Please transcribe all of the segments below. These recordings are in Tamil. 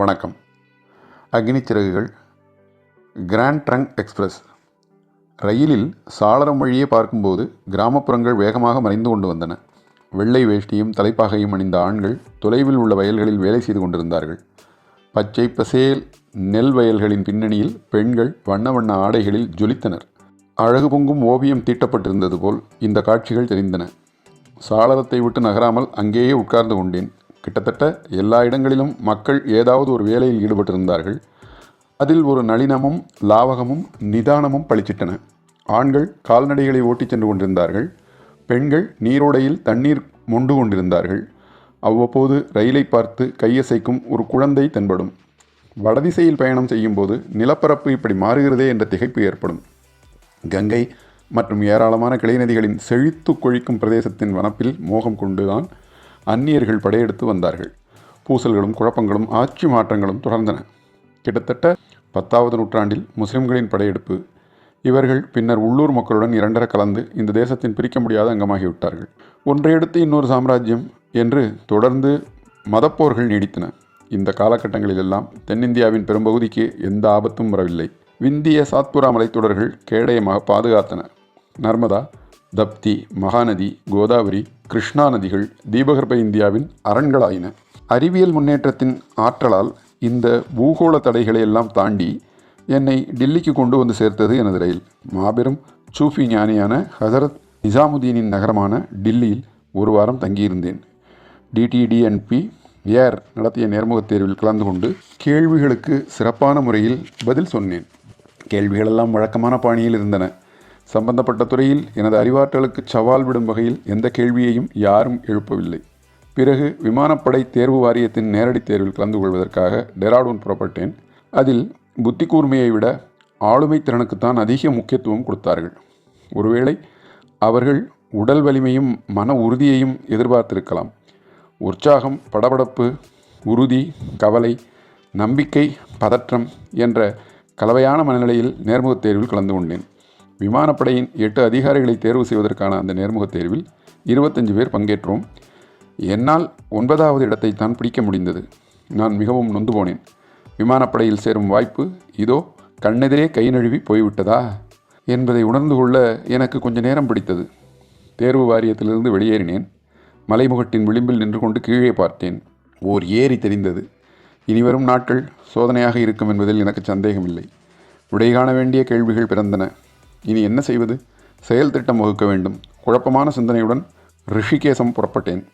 வணக்கம். Agni Siragugal grand trunk express. ரயிலில் சாளரம் வழியே பார்க்கும்போது கிராமப்புறங்கள் வேகமாக மறைந்து கொண்டு வந்தன. வெள்ளை வேஷ்டியும் தலைப்பாகையும் அணிந்த ஆண்கள் தொலைவில் உள்ள வயல்களில் வேலை செய்து கொண்டிருந்தார்கள். பச்சை பசேல் நெல் வயல்களின் பின்னணியில் பெண்கள் வண்ண வண்ண ஆடைகளில் ஜொலித்தனர். அழகு பொங்கும் ஓவியம் தீட்டப்பட்டிருந்தது போல் இந்த காட்சிகள் தெரிந்தன. சாளரத்தை விட்டு நகராமல் அங்கேயே உட்கார்ந்து கொண்டேன். கிட்டத்தட்ட எல்லா இடங்களிலும் மக்கள் ஏதாவது ஒரு வேலையில் ஈடுபட்டிருந்தார்கள். அதில் ஒரு நளினமும் லாவகமும் நிதானமும் பளிச்சிட்டன. ஆண்கள் கால்நடைகளை ஓட்டிச் சென்று கொண்டிருந்தார்கள். பெண்கள் நீரோடையில் தண்ணீர் மொண்டு கொண்டிருந்தார்கள். அவ்வப்போது ரயிலை பார்த்து கையசைக்கும் ஒரு குழந்தை தென்படும். வடதிசையில் பயணம் செய்யும்போது நிலப்பரப்பு இப்படி மாறுகிறதே என்ற திகைப்பு ஏற்படும். கங்கை மற்றும் ஏராளமான கிளைநதிகளின் செழித்து கொழிக்கும் பிரதேசத்தின் வனப்பில் மோகம் கொண்டுதான் அந்நியர்கள் படையெடுத்து வந்தார்கள். பூசல்களும் குழப்பங்களும் ஆட்சி மாற்றங்களும் தொடர்ந்தன. கிட்டத்தட்ட பத்தாவது நூற்றாண்டில் முஸ்லிம்களின் படையெடுப்பு. இவர்கள் பின்னர் உள்ளூர் மக்களுடன் இரண்டர கலந்து இந்த தேசத்தின் பிரிக்க முடியாத அங்கமாகிவிட்டார்கள். ஒன்றையடுத்து இன்னொரு சாம்ராஜ்யம் என்று தொடர்ந்து மதப்போர்கள் நீடித்தன. இந்த காலகட்டங்களிலெல்லாம் தென்னிந்தியாவின் பெரும்பகுதிக்கு எந்த ஆபத்தும் வரவில்லை. விந்திய சாத்புரா மலைத்தொடர்கள் கேடயமாக பாதுகாத்தன. நர்மதா தப்தி மகாநதி கோதாவரி கிருஷ்ணா நதிகள் தீபகற்ப இந்தியாவின் அரண்களாயின. அறிவியல் முன்னேற்றத்தின் ஆற்றலால் இந்த பூகோள தடைகளை எல்லாம் தாண்டி என்னை டில்லிக்கு கொண்டு வந்து சேர்த்தது எனது ரயில். மாபெரும் சூஃபி ஞானியான ஹசரத் நிசாமுதீனின் நகரமான டில்லியில் ஒரு வாரம் தங்கியிருந்தேன். டிடிடிஎன்பி ஏர் நடத்திய நேர்முகத் தேர்வில் கலந்து கொண்டு கேள்விகளுக்கு சிறப்பான முறையில் பதில் சொன்னேன். கேள்விகளெல்லாம் வழக்கமான பாணியில் இருந்தன. சம்பந்தப்பட்ட துறையில் எனது அறிவாற்றலுக்கு சவால் விடும் வகையில் எந்த கேள்வியையும் யாரும் எழுப்பவில்லை. பிறகு விமானப்படை தேர்வு வாரியத்தின் நேரடி தேர்வில் கலந்து கொள்வதற்காக டெராடூன் புறப்பட்டேன். அதில் புத்தி கூர்மையை விட ஆளுமை திறனுக்குத்தான் அதிக முக்கியத்துவம் கொடுத்தார்கள். ஒருவேளை அவர்கள் உடல் வலிமையும் மன உறுதியையும் எதிர்பார்த்திருக்கலாம். உற்சாகம் படபடப்பு உறுதி கவலை நம்பிக்கை பதற்றம் என்ற கலவையான மனநிலையில் நேர்முகத் தேர்வில் கலந்து கொண்டேன். விமானப்படையின் எட்டு அதிகாரிகளை தேர்வு செய்வதற்கான அந்த நேர்முகத் தேர்வில் இருபத்தஞ்சு பேர் பங்கேற்றோம். என்னால் ஒன்பதாவது இடத்தை தான் பிடிக்க முடிந்தது. நான் மிகவும் நொந்து போனேன். விமானப்படையில் சேரும் வாய்ப்பு இதோ கண்ணெதிரே கை நழுவி போய்விட்டதா? என்பதை உணர்ந்து கொள்ள எனக்கு கொஞ்ச நேரம் பிடித்தது. தேர்வு வாரியத்திலிருந்து வெளியேறினேன். மலைமுகட்டின் விளிம்பில் நின்று கொண்டு கீழே பார்த்தேன். ஓர் ஏரி தெரிந்தது. இனிவரும் நாட்கள் சோதனையாக இருக்கும் என்பதில் எனக்கு சந்தேகமில்லை. விடை காண வேண்டிய கேள்விகள் பிறந்தன. இனி என்ன செய்வது? செயல் திட்டம் வகுக்க வேண்டும். குழப்பமான சிந்தனையுடன் ரிஷிகேசம் புறப்பட்டேன்.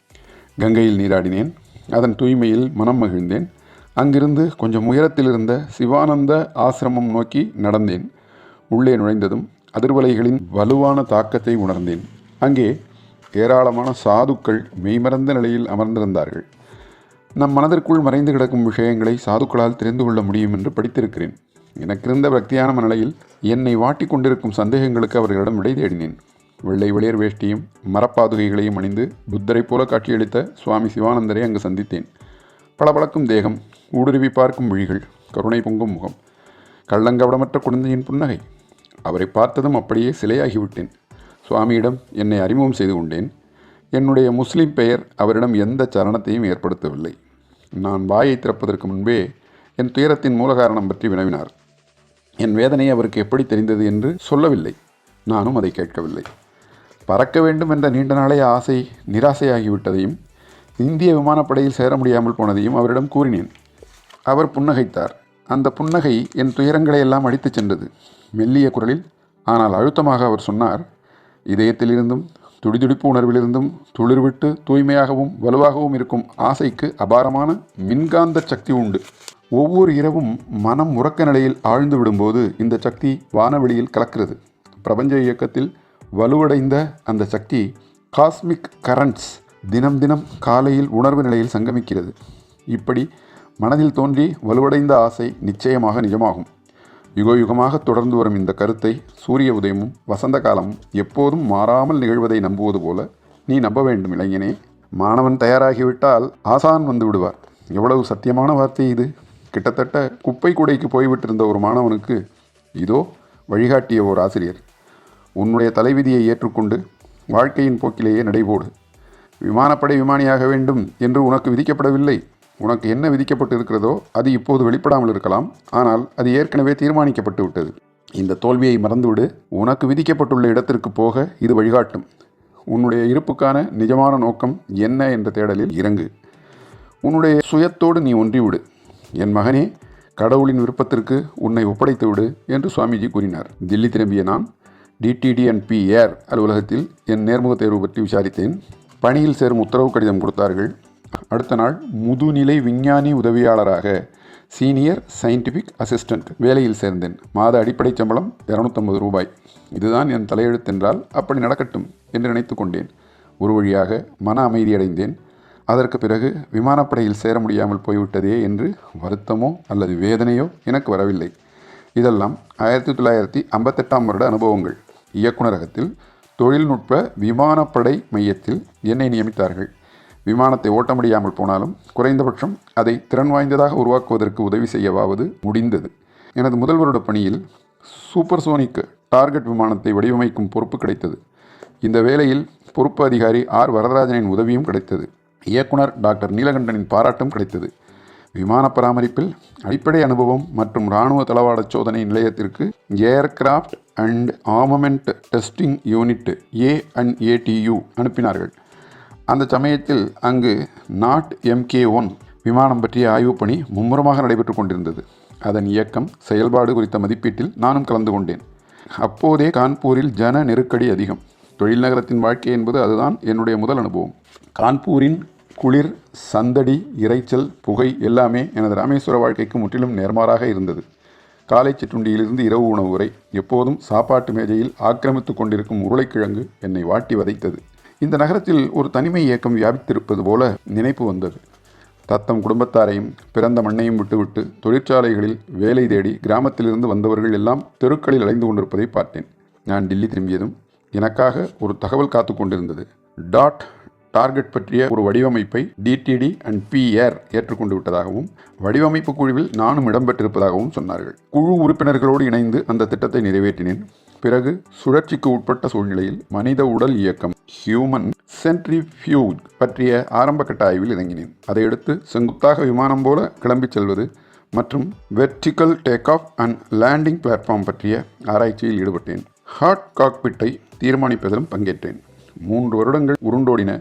கங்கையில் நீராடினேன். அதன் தூய்மையில் மனம் மகிழ்ந்தேன். அங்கிருந்து கொஞ்சம் உயரத்தில் இருந்த சிவானந்த ஆசிரமம் நோக்கி நடந்தேன். உள்ளே நுழைந்ததும் அதிர்வலைகளின் வலுவான தாக்கத்தை உணர்ந்தேன். அங்கே ஏராளமான சாதுக்கள் மெய்மறந்த நிலையில் அமர்ந்திருந்தார்கள். நம் மனதிற்குள் மறைந்து கிடக்கும் விஷயங்களை சாதுக்களால் தெரிந்து கொள்ள முடியும் என்று படித்திருக்கிறேன். எனக்கிருந்த பக்தியான மனநிலையில் என்னை வாட்டி கொண்டிருக்கும் சந்தேகங்களுக்கு அவர்களிடம் விடை தேடினேன். வெள்ளை வெளியர் வேஷ்டியும் மரப்பாதுகைகளையும் அணிந்து புத்தரைப் போல காட்சியளித்த சுவாமி சிவானந்தரை அங்கு சந்தித்தேன். பளபளக்கும் தேகம் ஊடுருவி பார்க்கும் விழிகள் கருணை பொங்கும் முகம் கள்ளங்கவடமற்ற குழந்தையின் புன்னகை அவரை பார்த்ததும் அப்படியே சிலையாகிவிட்டேன். சுவாமியிடம் என்னை அறிமுகம் செய்து கொண்டேன். என்னுடைய முஸ்லிம் பெயர் அவரிடம் எந்த சரணத்தையும் ஏற்படுத்தவில்லை. நான் வாயை திறப்பதற்கு முன்பே என் துயரத்தின் மூல காரணம் பற்றி வினவினார். என் வேதனை அவருக்கு எப்படி தெரிந்தது என்று சொல்லவில்லை. நானும் அதை கேட்கவில்லை. பறக்க வேண்டும் என்ற நீண்ட நாளைய ஆசை நிராசையாகிவிட்டதையும் இந்திய விமானப்படையில் சேர முடியாமல் போனதையும் அவரிடம் கூறினேன். அவர் புன்னகைத்தார். அந்த புன்னகை என் துயரங்களை எல்லாம் அடித்துச் சென்றது. மெல்லிய குரலில் ஆனால் அழுத்தமாக அவர் சொன்னார் இதயத்திலிருந்தும் துடிதுடிப்பு உணர்விலிருந்தும் துளிர்விட்டு தூய்மையாகவும் வலுவாகவும் இருக்கும் ஆசைக்கு அபாரமான மின்காந்த சக்தி உண்டு. ஒவ்வொரு இரவும் மனம் உறக்க நிலையில் ஆழ்ந்து விடும்போது இந்த சக்தி வானவெளியில் கலக்கிறது. பிரபஞ்ச இயக்கத்தில் வலுவடைந்த அந்த சக்தி காஸ்மிக் கரண்ட்ஸ் தினம் தினம் காலையில் உணர்வு நிலையில் சங்கமிக்கிறது. இப்படி மனதில் தோன்றி வலுவடைந்த ஆசை நிச்சயமாக நிஜமாகும். யுக யுகமாக தொடர்ந்து வரும் இந்த கருத்தை சூரிய உதயமும் வசந்த காலமும் எப்போதும் மாறாமல் நிகழ்வதை நம்புவது போல நீ நம்ப வேண்டும் இளைஞனே. மாணவன் தயாராகிவிட்டால் ஆசான் வந்து விடுவார். எவ்வளவு சத்தியமான வார்த்தை இது. கிட்டத்தட்ட குப்பை கூடைக்கு போய்விட்டிருந்த ஒரு மாணவனுக்கு இதோ வழிகாட்டிய ஓர் ஆசிரியர். உன்னுடைய தலைவிதியை ஏற்றுக்கொண்டு வாழ்க்கையின் போக்கிலேயே நடைபோடு. விமானப்படை விமானியாக வேண்டும் என்று உனக்கு விதிக்கப்படவில்லை. உனக்கு என்ன விதிக்கப்பட்டு இருக்கிறதோ அது இப்போது வெளிப்படாமல் இருக்கலாம். ஆனால் அது ஏற்கனவே தீர்மானிக்கப்பட்டு விட்டது. இந்த தோல்வியை மறந்துவிடு. உனக்கு விதிக்கப்பட்டுள்ள இடத்திற்கு போக இது வழிகாட்டும். உன்னுடைய இருப்புக்கான நிஜமான நோக்கம் என்ன என்ற தேடலில் இறங்கு. உன்னுடைய சுயத்தோடு நீ ஒன்றிவிடு. என் மகனே கடவுளின் விருப்பத்திற்கு உன்னை ஒப்படைத்து விடு என்று சுவாமிஜி கூறினார். தில்லி திரும்பிய நான் டிடிடி அண்ட் பி ஏர் அலுவலகத்தில் என் நேர்முக தேர்வு பற்றி விசாரித்தேன். பணியில் சேரும் உத்தரவு கடிதம் கொடுத்தார்கள். அடுத்த நாள் முதுநிலை விஞ்ஞானி உதவியாளராக சீனியர் சயின்டிஃபிக் அசிஸ்டண்ட் வேலையில் சேர்ந்தேன். மாத அடிப்படை சம்பளம் இரநூத்தம்பது ரூபாய். இதுதான் என் தலையெழுத்தென்றால் அப்படி நடக்கட்டும் என்று நினைத்து கொண்டேன். ஒரு வழியாக மன அமைதியடைந்தேன். அதற்கு பிறகு விமானப்படையில் சேர முடியாமல் போய்விட்டதே என்று வருத்தமோ அல்லது வேதனையோ எனக்கு வரவில்லை. இதெல்லாம் ஆயிரத்தி தொள்ளாயிரத்தி ஐம்பத்தெட்டாம் வருட அனுபவங்கள். இயக்குநரகத்தில் தொழில்நுட்ப விமானப்படை மையத்தில் என்னை நியமித்தார்கள். விமானத்தை ஓட்ட முடியாமல் போனாலும் குறைந்தபட்சம் அதை திறன் வாய்ந்ததாக உருவாக்குவதற்கு உதவி செய்யவாவது முடிந்தது. எனது முதல்வருட பணியில் பணியில் சூப்பர்சோனிக் டார்கெட் விமானத்தை வடிவமைக்கும் பொறுப்பு கிடைத்தது. இந்த வேளையில் பொறுப்பு அதிகாரி ஆர். வரதராஜனின் உதவியும் கிடைத்தது. இயக்குனர் டாக்டர் நீலகண்டனின் பாராட்டும் கிடைத்தது. விமான பராமரிப்பில் அடிப்படை அனுபவம் மற்றும் இராணுவ தளவாட சோதனை நிலையத்திற்கு aircraft and armament testing unit A and ATU அனுப்பினார்கள். அந்த சமயத்தில் அங்கு நாட் எம்கே ஒன் விமானம் பற்றிய ஆய்வுப் பணி மும்முரமாக நடைபெற்று கொண்டிருந்தது. அதன் இயக்கம் செயல்பாடு குறித்த மதிப்பீட்டில் நானும் கலந்து கொண்டேன். அப்போதே கான்பூரில் ஜன நெருக்கடி அதிகம். தொழில் நகரத்தின் வாழ்க்கை என்பது அதுதான் என்னுடைய முதல் அனுபவம். கான்பூரின் குளிர் சந்தடி இரைச்சல் புகை எல்லாமே எனது ராமேஸ்வர வாழ்க்கைக்கு முற்றிலும் நேர்மாறாக இருந்தது. காலை சிற்றுண்டியிலிருந்து இரவு உணவு வரை எப்போதும் சாப்பாட்டு மேஜையில் ஆக்கிரமித்து கொண்டிருக்கும் உருளைக்கிழங்கு என்னை வாட்டி வதைத்தது. இந்த நகரத்தில் ஒரு தனிமை இயக்கம் வியாபித்திருப்பது போல நினைப்பு வந்தது. தத்தம் குடும்பத்தாரையும் பிறந்த மண்ணையும் விட்டுவிட்டு தொழிற்சாலைகளில் வேலை தேடி கிராமத்திலிருந்து வந்தவர்கள் எல்லாம் தெருக்களில் அலைந்து கொண்டிருப்பதை பார்த்தேன். நான் டில்லி திரும்பியதும் எனக்காக ஒரு தகவல் காத்து கொண்டிருந்தது. டாட் டார்கெட் பற்றிய ஒரு வடிவமைப்பை டிடிடி அண்ட் பிஏர் ஏற்றுக்கொண்டு விட்டதாகவும் வடிவமைப்பு குழுவில் நானும் இடம்பெற்றிருப்பதாகவும் சொன்னார்கள். குழு உறுப்பினர்களோடு இணைந்து அந்த திட்டத்தை நிறைவேற்றினேன். பிறகு சுழற்சிக்கு உட்பட்ட சூழ்நிலையில் மனித உடல் இயக்கம் ஹியூமன் சென்ட்ரிஃபியூஜ் பற்றிய ஆரம்பகட்ட ஆய்வில் இறங்கினேன். அதையடுத்து செங்குத்தாக விமானம் போல கிளம்பிச் செல்வது மற்றும் vertical take off and landing platform பற்றிய ஆராய்ச்சியில் ஈடுபட்டேன். ஹாட் காக்பிட்டை தீர்மானிப்பதிலும் பங்கேற்றேன். மூன்று வருடங்கள் உருண்டோடின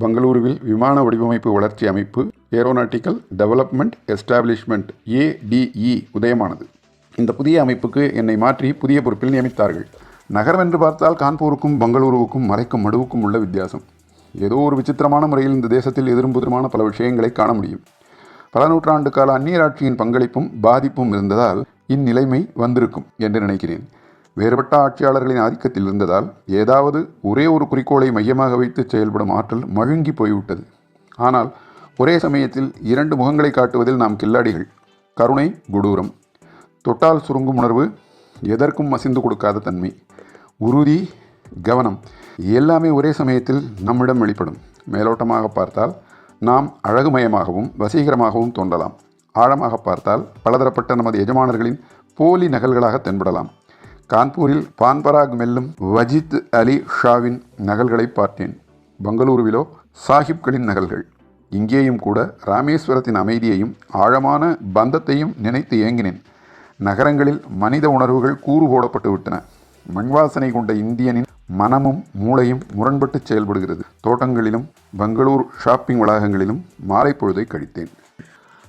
பெங்களூருவில் விமான வடிவமைப்பு வளர்ச்சி அமைப்பு ஏரோநாட்டிக்கல் டெவலப்மெண்ட் எஸ்டாப்ளிஷ்மெண்ட் ஏடிஇ உதயமானது. இந்த புதிய அமைப்புக்கு என்னை மாற்றி புதிய பொறுப்பில் நியமித்தார்கள். நகரம் என்று பார்த்தால் கான்பூருக்கும் பெங்களூருவுக்கும் மறைக்கும் மடுவுக்கும் உள்ள வித்தியாசம். ஏதோ ஒரு விசித்திரமான முறையில் இந்த தேசத்தில் எதிர்புதிரமான பல விஷயங்களை காண முடியும். பல நூற்றாண்டு கால அந்நியராட்சியின் பங்களிப்பும் பாதிப்பும் இருந்ததால் இந்நிலைமை வந்திருக்கும் என்று நினைக்கிறேன். வேறுபட்ட ஆட்சியாளர்களின் ஆதிக்கத்தில் இருந்ததால் ஏதாவது ஒரே ஒரு குறிக்கோளை மையமாக வைத்து செயல்படும் ஆற்றல் மழுங்கி போய்விட்டது. ஆனால் ஒரே சமயத்தில் இரண்டு முகங்களை காட்டுவதில் நாம் கில்லாடிகள். கருணை கொடூரம். தொட்டால் சுருங்கும் உணர்வு எதற்கும் மசிந்து கொடுக்காத தன்மை. உறுதி கவனம் எல்லாமே ஒரே சமயத்தில் நம்மிடம் வெளிப்படும். மேலோட்டமாக பார்த்தால் நாம் அழகுமயமாகவும் வசீகரமாகவும் தோன்றலாம். ஆழமாக பார்த்தால் பலதரப்பட்ட நமது எஜமானர்களின் போலி நகல்களாக தென்படலாம். கான்பூரில் பான்பராக் மெல்லும் வஜித் அலி ஷாவின் நகல்களை பார்த்தேன். பெங்களூருவிலோ சாஹிப்களின் நகல்கள். இங்கேயும் கூட ராமேஸ்வரத்தின் அமைதியையும் ஆழமான பந்தத்தையும் நினைத்து ஏங்கினேன். நகரங்களில் மனித உணர்வுகள் கூறு போடப்பட்டு விட்டன. மண்வாசனை கொண்ட இந்தியனின் மனமும் மூளையும் முரண்பட்டு செயல்படுகிறது. தோட்டங்களிலும் பெங்களூர் ஷாப்பிங் வளாகங்களிலும் மாலை பொழுதை கழித்தேன்.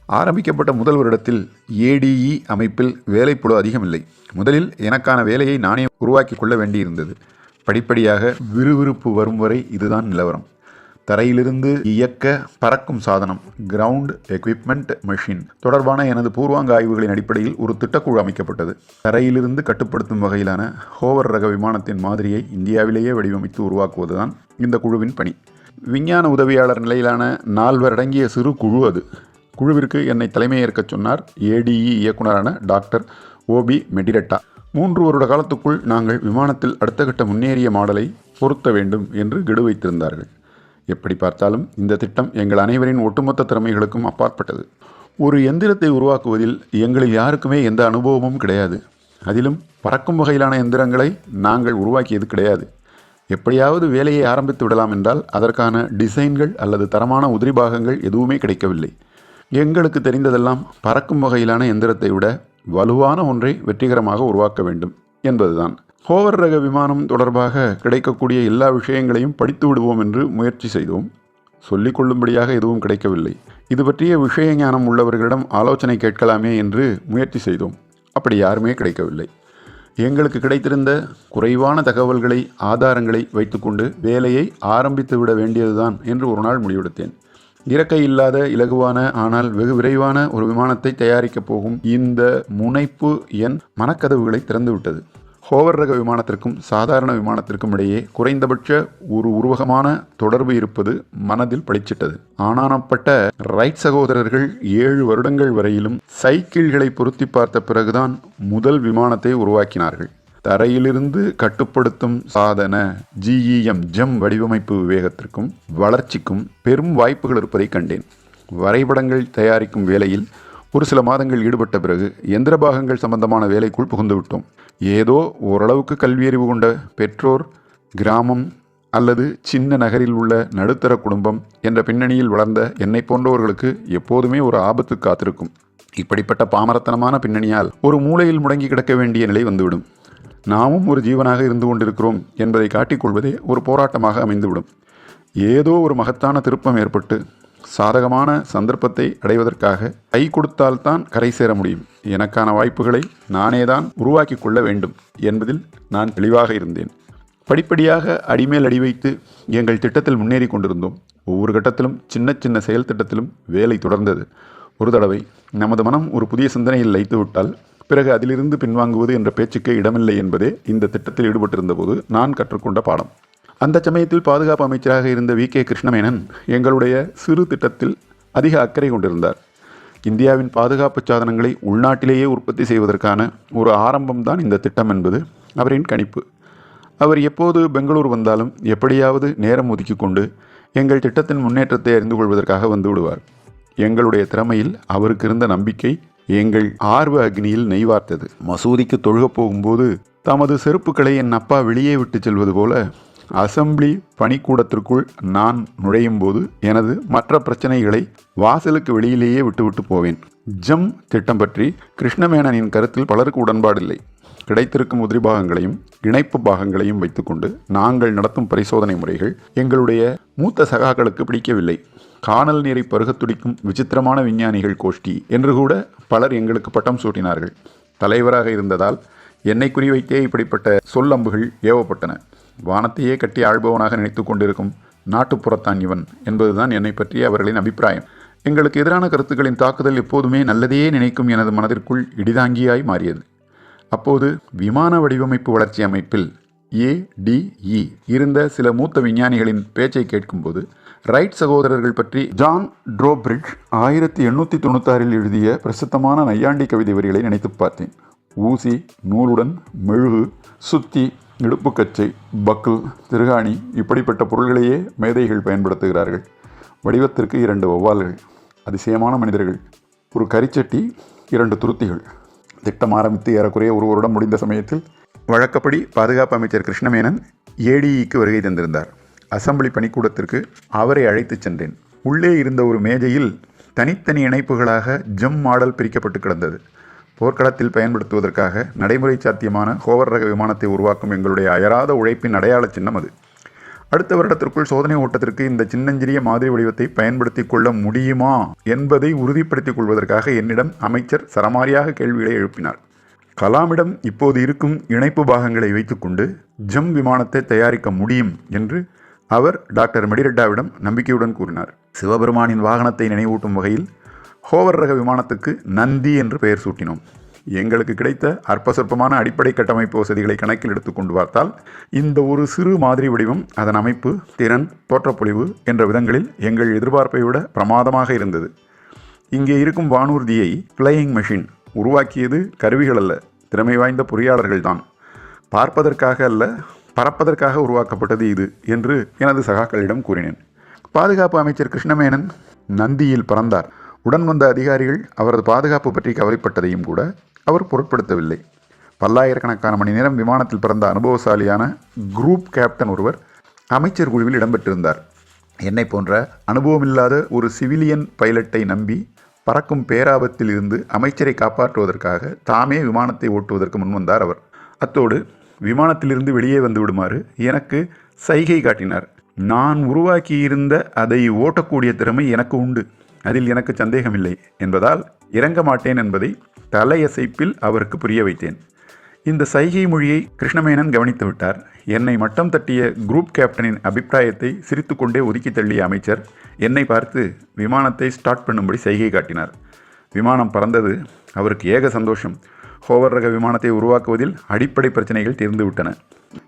ஆரம்பிக்கப்பட்ட முதல் வருடத்தில் ஏடிஇ அமைப்பில் வேலைப்பளு அதிகமில்லை. முதலில் எனக்கான வேலையை நானே உருவாக்கி கொள்ள வேண்டியிருந்தது. படிப்படியாக விறுவிறுப்பு வரும் வரை இதுதான் நிலவரம். தரையிலிருந்து இயக்க பறக்கும் சாதனம் கிரவுண்ட் எக்யூப்மெண்ட் மெஷின் தொடர்பான எனது பூர்வாங்க ஆய்வுகளின் அடிப்படையில் ஒரு திட்டக்குழு அமைக்கப்பட்டது. தரையிலிருந்து கட்டுப்படுத்தும் வகையிலான ஹோவர் ரக விமானத்தின் மாதிரியை இந்தியாவிலேயே வடிவமைத்து உருவாக்குவதுதான் இந்த குழுவின் பணி. விஞ்ஞான உதவியாளர் நிலையிலான நால்வர் அடங்கிய சிறு குழு அது. குழுவிற்கு என்னை தலைமையேற்கச் சொன்னார் ஏடிஇ இயக்குனரான டாக்டர் ஓபி மெடிரெட்டா. மூன்று வருட காலத்துக்குள் நாங்கள் விமானத்தில் அடுத்த கட்ட முன்னேறிய மாடலை பொருத்த வேண்டும் என்று கெடு வைத்திருந்தார்கள். எப்படி பார்த்தாலும் இந்த திட்டம் எங்கள் அனைவரின் ஒட்டுமொத்த திறமைகளுக்கும் அப்பாற்பட்டது. ஒரு எந்திரத்தை உருவாக்குவதில் எங்களில் யாருக்குமே எந்த அனுபவமும் கிடையாது. அதிலும் பறக்கும் வகையிலான எந்திரங்களை நாங்கள் உருவாக்கியது கிடையாது. எப்படியாவது வேலையை ஆரம்பித்து விடலாம் என்றால் அதற்கான டிசைன்கள் அல்லது தரமான உதிரி பாகங்கள் எதுவுமே கிடைக்கவில்லை. எங்களுக்கு தெரிந்ததெல்லாம் பறக்கும் வகையிலான எந்திரத்தை விட வலுவான ஒன்றை வெற்றிகரமாக உருவாக்க வேண்டும் என்பதுதான். ஹோவர் ரக விமானம் தொடர்பாக கிடைக்கக்கூடிய எல்லா விஷயங்களையும் படித்து விடுவோம் என்று முயற்சி செய்தோம். சொல்லிக் கொள்ளும்படியாக எதுவும் கிடைக்கவில்லை. இது பற்றிய விஷய ஞானம் உள்ளவர்களிடம் ஆலோசனை கேட்கலாமே என்று முயற்சி செய்தோம். அப்படி யாருமே கிடைக்கவில்லை. எங்களுக்கு கிடைத்திருந்த குறைவான தகவல்களை ஆதாரங்களை வைத்துக்கொண்டு வேலையை ஆரம்பித்து விட வேண்டியதுதான் என்று ஒரு நாள் முடிவெடுத்தேன். இறக்கை இல்லாத இலகுவான ஆனால் வெகு விரைவான ஒரு விமானத்தை தயாரிக்கப் போகும் இந்த முனைப்பு என் மனக்கதவுகளை திறந்துவிட்டது. ஹோவர் ரக விமானத்திற்கும் சாதாரண விமானத்திற்கும் இடையே குறைந்தபட்ச ஒரு உருவகமான தொடர்பு இருப்பது மனதில் பளிச்சிட்டது. ஆனானப்பட்ட ரைட் சகோதரர்கள் ஏழு வருடங்கள் வரையிலும் சைக்கிள்களை பொருத்தி பார்த்த பிறகுதான் முதல் விமானத்தை உருவாக்கினார்கள். தரையிலிருந்து கட்டுப்படுத்தும் சாதன ஜிஇஎம் ஜெம் வடிவமைப்பு விவேகத்திற்கும் வளர்ச்சிக்கும் பெரும் வாய்ப்புகள் இருப்பதை கண்டேன். வரைபடங்கள் தயாரிக்கும் வேலையில் ஒரு சில மாதங்கள் ஈடுபட்ட பிறகு எந்திர பாகங்கள் சம்பந்தமான வேலைக்குள் புகுந்து விட்டோம். ஏதோ ஓரளவுக்கு கல்வியறிவு கொண்ட பெற்றோர் கிராமம் அல்லது சின்ன நகரில் உள்ள நடுத்தர குடும்பம் என்ற பின்னணியில் வளர்ந்த என்னை போன்றவர்களுக்கு எப்போதுமே ஒரு ஆபத்து காத்திருக்கும். இப்படிப்பட்ட பாமரத்தனமான பின்னணியால் ஒரு மூலையில் முடங்கி கிடக்க வேண்டிய நிலை வந்துவிடும். நாமும் ஒரு ஜீவனாக இருந்து கொண்டிருக்கிறோம் என்பதை காட்டிக்கொள்வதே ஒரு போராட்டமாக அமைந்துவிடும். ஏதோ ஒரு மகத்தான திருப்பம் ஏற்பட்டு சாதகமான சந்தர்ப்பத்தை அடைவதற்காக கை கொடுத்தால்தான் கரை சேர முடியும். எனக்கான வாய்ப்புகளை நானே தான் உருவாக்கி கொள்ள வேண்டும் என்பதில் நான் தெளிவாக இருந்தேன். படிப்படியாக அடிமேல் அடி வைத்து எங்கள் திட்டத்தில் முன்னேறி கொண்டிருந்தோம். ஒவ்வொரு கட்டத்திலும் சின்ன சின்ன செயல் திட்டத்திலும் வேலை தொடர்ந்தது. ஒரு தடவை நமது மனம் ஒரு புதிய சிந்தனையில் வைத்துவிட்டால் பிறகு அதிலிருந்து பின்வாங்குவது என்ற பேச்சுக்கே இடமில்லை என்பதே இந்த திட்டத்தில் ஈடுபட்டிருந்த போது நான் கற்றுக்கொண்ட பாடம். அந்த சமயத்தில் பாதுகாப்பு அமைச்சராக இருந்த வி. கே. கிருஷ்ணமேனன் எங்களுடைய சிறு திட்டத்தில் அதிக அக்கறை கொண்டிருந்தார். இந்தியாவின் பாதுகாப்பு சாதனங்களை உள்நாட்டிலேயே உற்பத்தி செய்வதற்கான ஒரு ஆரம்பம்தான் இந்த திட்டம் என்பது அவரின் கணிப்பு. அவர் எப்போது பெங்களூர் வந்தாலும் எப்படியாவது நேரம் ஒதுக்கி கொண்டு எங்கள் திட்டத்தின் முன்னேற்றத்தை அறிந்து கொள்வதற்காக வந்து விடுவார். எங்களுடைய திறமையில் அவருக்கு இருந்த நம்பிக்கை எங்கள் ஆர்வ அக்னியில் நெய்வார்த்தது. மசூதிக்கு தொழுகப் போகும்போது தமது செருப்புகளை என் அப்பா வெளியே விட்டு செல்வது போல அசெம்பிளி பணிக்கூடத்திற்குள் நான் நுழையும் போது எனது மற்ற பிரச்சனைகளை வாசலுக்கு வெளியிலேயே விட்டுவிட்டு போவேன். ஜம் திட்டம் பற்றி கிருஷ்ணமேனனின் கருத்தில் பலருக்கு உடன்பாடில்லை. கிடைத்திருக்கும் உதிரி பாகங்களையும் இணைப்பு பாகங்களையும் வைத்துக்கொண்டு நாங்கள் நடத்தும் பரிசோதனை முறைகள் எங்களுடைய மூத்த சகாக்களுக்கு பிடிக்கவில்லை. காணல் நீரை பருகத் துடிக்கும் விசித்திரமான விஞ்ஞானிகள் கோஷ்டி என்று கூட பலர் எங்களுக்கு பட்டம் சூட்டினார்கள். தலைவராக இருந்ததால் என்னை குறிவைத்தே இப்படிப்பட்ட சொல்லம்புகள் ஏவப்பட்டன. வானத்தையே கட்டி ஆள்பவனாக நினைத்து கொண்டிருக்கும் நாட்டுப்புறத்தான் இவன் என்பதுதான் என்னை பற்றிய அவர்களின் அபிப்பிராயம். எங்களுக்கு எதிரான கருத்துக்களின் தாக்குதல் எப்போதுமே நல்லதையே நினைக்கும் எனது மனதிற்குள் இடிதாங்கியாய் மாறியது. அப்போது விமான வடிவமைப்பு வளர்ச்சி அமைப்பில் ஏடிஇ இருந்த சில மூத்த விஞ்ஞானிகளின் பேச்சை கேட்கும்போது ரைட் சகோதரர்கள் பற்றி ஜான் ட்ரோபிரிட்ஜ் ஆயிரத்தி எண்ணூற்றி தொண்ணூத்தாறில் எழுதிய பிரசித்தமான நையாண்டி கவிதை வரிகளை நினைத்து பார்த்தேன். ஊசி நூலுடன் மெழுகு சுத்தி இடுப்புக்கச்சை பக்கிள் திருகாணி இப்படிப்பட்ட பொருள்களையே மேதைகள் பயன்படுத்துகிறார்கள். வடிவத்திற்கு இரண்டு வௌவால்கள் அதிசயமான மனிதர்கள் ஒரு கரிச்சட்டி இரண்டு துருத்திகள். திட்டம் ஆரம்பித்து ஏறக்குறைய ஒரு வருடம் முடிந்த சமயத்தில் வழக்கப்படி பாதுகாப்பு அமைச்சர் கிருஷ்ணமேனன் ஏடிஇக்கு வருகை தந்திருந்தார். அசெம்பிளி பணிக்கூடத்திற்கு அவரை அழைத்துச் சென்றேன். உள்ளே இருந்த ஒரு மேஜையில் தனித்தனி இணைப்புகளாக ஜம் மாடல் பிரிக்கப்பட்டு கிடந்தது. போர்க்களத்தில் பயன்படுத்துவதற்காக நடைமுறை சாத்தியமான ஹோவர் ரக விமானத்தை உருவாக்கும் எங்களுடைய அயராத உழைப்பின் அடையாள சின்னம் அது. அடுத்த வருடத்திற்குள் சோதனை ஓட்டத்திற்கு இந்த சின்னஞ்சிறிய மாதிரி வடிவத்தை பயன்படுத்தி கொள்ள முடியுமா என்பதை உறுதிப்படுத்திக் கொள்வதற்காக என்னிடம் அமைச்சர் சரமாரியாக கேள்விகளை எழுப்பினார். கலாமிடம் இப்போது இருக்கும் இணைப்பு பாகங்களை வைத்துக்கொண்டு ஜம் விமானத்தை தயாரிக்க முடியும் என்று அவர் டாக்டர் மெடிரெட்டாவிடம் நம்பிக்கையுடன் கூறினார். சிவபெருமானின் வாகனத்தை நினைவூட்டும் வகையில் ஹோவர் ரக விமானத்துக்கு நந்தி என்று பெயர் சூட்டினோம். எங்களுக்கு கிடைத்த அற்ப சொற்பமான அடிப்படை கட்டமைப்பு வசதிகளை கணக்கில் எடுத்துக்கொண்டு பார்த்தால் இந்த ஒரு சிறு மாதிரி வடிவம் அதன் அமைப்பு திறன் தோற்றப்பொழிவு என்ற விதங்களில் எங்கள் எதிர்பார்ப்பை விட பிரமாதமாக இருந்தது. இங்கே இருக்கும் வானூர்தியை ஃப்ளையிங் மெஷின் உருவாக்கியது கருவிகள் அல்ல திறமை வாய்ந்த பொறியாளர்கள்தான் பார்ப்பதற்காக அல்ல பறப்பதற்காக உருவாக்கப்பட்டது இது என்று எனது சகாக்களிடம் கூறினேன். பாதுகாப்பு அமைச்சர் கிருஷ்ணமேனன் நந்தியில் பறந்தார். உடன் வந்த அதிகாரிகள் அவரது பாதுகாப்பு பற்றி கவலைப்பட்டதையும் கூட அவர் பொருட்படுத்தவில்லை. பல்லாயிரக்கணக்கான மணி நேரம் விமானத்தில் பிறந்த அனுபவசாலியான குரூப் கேப்டன் ஒருவர் அமைச்சர் குழுவில் இடம்பெற்றிருந்தார். என்னை போன்ற அனுபவமில்லாத ஒரு சிவிலியன் பைலட்டை நம்பி பறக்கும் பேராபத்தில் இருந்து அமைச்சரை காப்பாற்றுவதற்காக தாமே விமானத்தை ஓட்டுவதற்கு முன்வந்தார் அவர். அத்தோடு விமானத்திலிருந்து வெளியே வந்து விடுமாறு எனக்கு சைகை காட்டினார். நான் உருவாக்கியிருந்த அதை ஓட்டக்கூடிய திறமை எனக்கு உண்டு. அதில் எனக்கு சந்தேகமில்லை என்பதால் இறங்க மாட்டேன் என்பதை தலையசைப்பில் அவருக்கு புரிய வைத்தேன். இந்த சைகை மொழியை கிருஷ்ணமேனன் கவனித்து விட்டார். என்னை மட்டம் தட்டிய குரூப் கேப்டனின் அபிப்பிராயத்தை சிரித்துக்கொண்டே ஒதுக்கி தள்ளிய அமைச்சர் என்னை பார்த்து விமானத்தை ஸ்டார்ட் பண்ணும்படி சைகை காட்டினார். விமானம் பறந்தது. அவருக்கு ஏக சந்தோஷம். ஹோவர் ரக விமானத்தை உருவாக்குவதில் அடிப்படை பிரச்சனைகள் தீர்ந்துவிட்டன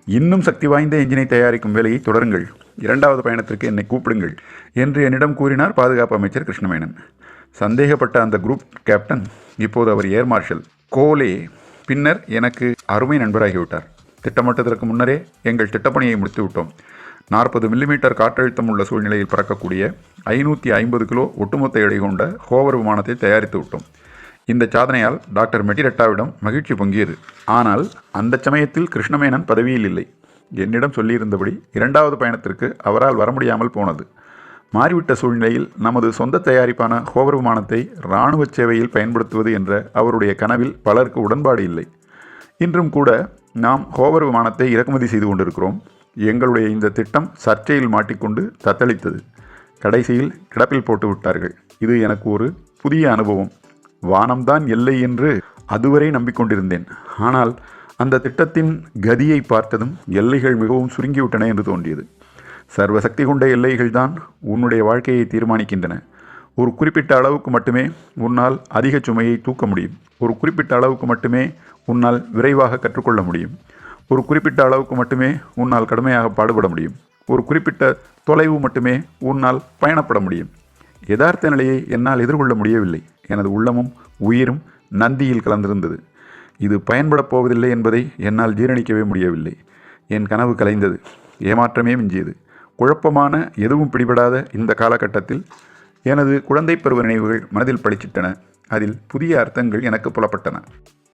இன்னும் சக்தி வாய்ந்த என்ஜினை தயாரிக்கும் வேலையை தொடருங்கள். இரண்டாவது பயணத்திற்கு என்னை கூப்பிடுங்கள் என்று என்னிடம் கூறினார் பாதுகாப்பு அமைச்சர் கிருஷ்ணமேனன். சந்தேகப்பட்ட அந்த குரூப் கேப்டன் இப்போது அவர் ஏர் மார்ஷல் கோலே. பின்னர் எனக்கு அருமை நண்பராகிவிட்டார். திட்டமிட்டதற்கு முன்னரே எங்கள் திட்டப்பணியை முடித்து விட்டோம் நாற்பது மில்லிமீட்டர் காற்றழுத்தம் உள்ள சூழ்நிலையில் பறக்கக்கூடிய ஐநூற்றி ஐம்பது கிலோ ஒட்டுமொத்த எடை கொண்ட ஹோவர் விமானத்தை தயாரித்து விட்டோம். இந்த சாதனையால் டாக்டர் மெட்டிரெட்டாவிடம் மகிழ்ச்சி பொங்கியது. ஆனால் அந்த சமயத்தில் கிருஷ்ணமேனன் பதவியில் இல்லை. என்னிடம் சொல்லியிருந்தபடி இரண்டாவது பயணத்திற்கு அவரால் வர முடியாமல் போனது. மாறிவிட்ட சூழ்நிலையில் நமது சொந்த தயாரிப்பான ஹோவர் விமானத்தை இராணுவ சேவையில் பயன்படுத்துவது என்ற அவருடைய கனவில் பலருக்கு உடன்பாடு இல்லை. இன்றும் கூட நாம் ஹோவர் விமானத்தை இறக்குமதி செய்து கொண்டிருக்கிறோம். எங்களுடைய இந்த திட்டம் சர்ச்சையில் மாட்டிக்கொண்டு தத்தளித்தது. கடைசியில் கிடப்பில் போட்டு விட்டார்கள். இது எனக்கு ஒரு புதிய அனுபவம். வானம்தான் எல்லை என்று அதுவரை நம்பிக்கொண்டிருந்தேன். ஆனால் அந்த திட்டத்தின் கதியை பார்த்ததும் எல்லைகள் மிகவும் சுருங்கிவிட்டன என்று தோன்றியது. சர்வசக்தி கொண்ட எல்லைகள் தான் உன்னுடைய வாழ்க்கையை தீர்மானிக்கின்றன. ஒரு குறிப்பிட்ட அளவுக்கு மட்டுமே உன்னால் அதிக சுமையை தூக்க முடியும். ஒரு குறிப்பிட்ட அளவுக்கு மட்டுமே உன்னால் விரைவாக கற்றுக்கொள்ள முடியும். ஒரு குறிப்பிட்ட அளவுக்கு மட்டுமே உன்னால் கடுமையாக பாடுபட முடியும். ஒரு குறிப்பிட்ட தொலைவு மட்டுமே உன்னால் பயணப்பட முடியும். யதார்த்த நிலையை என்னால் எதிர்கொள்ள முடியவில்லை. எனது உள்ளமும் உயிரும் நந்தியில் கலந்திருந்தது. இது பயன்படப் போவதில்லை என்பதை என்னால் ஜீரணிக்கவே முடியவில்லை. என் கனவு கலைந்தது. ஏமாற்றமே மிஞ்சியது. குழப்பமான எதுவும் பிடிபடாத இந்த காலகட்டத்தில் எனது குழந்தை பருவ நினைவுகள் மனதில் பளிச்சிட்டன. அதில் புதிய அர்த்தங்கள் எனக்கு புலப்பட்டன.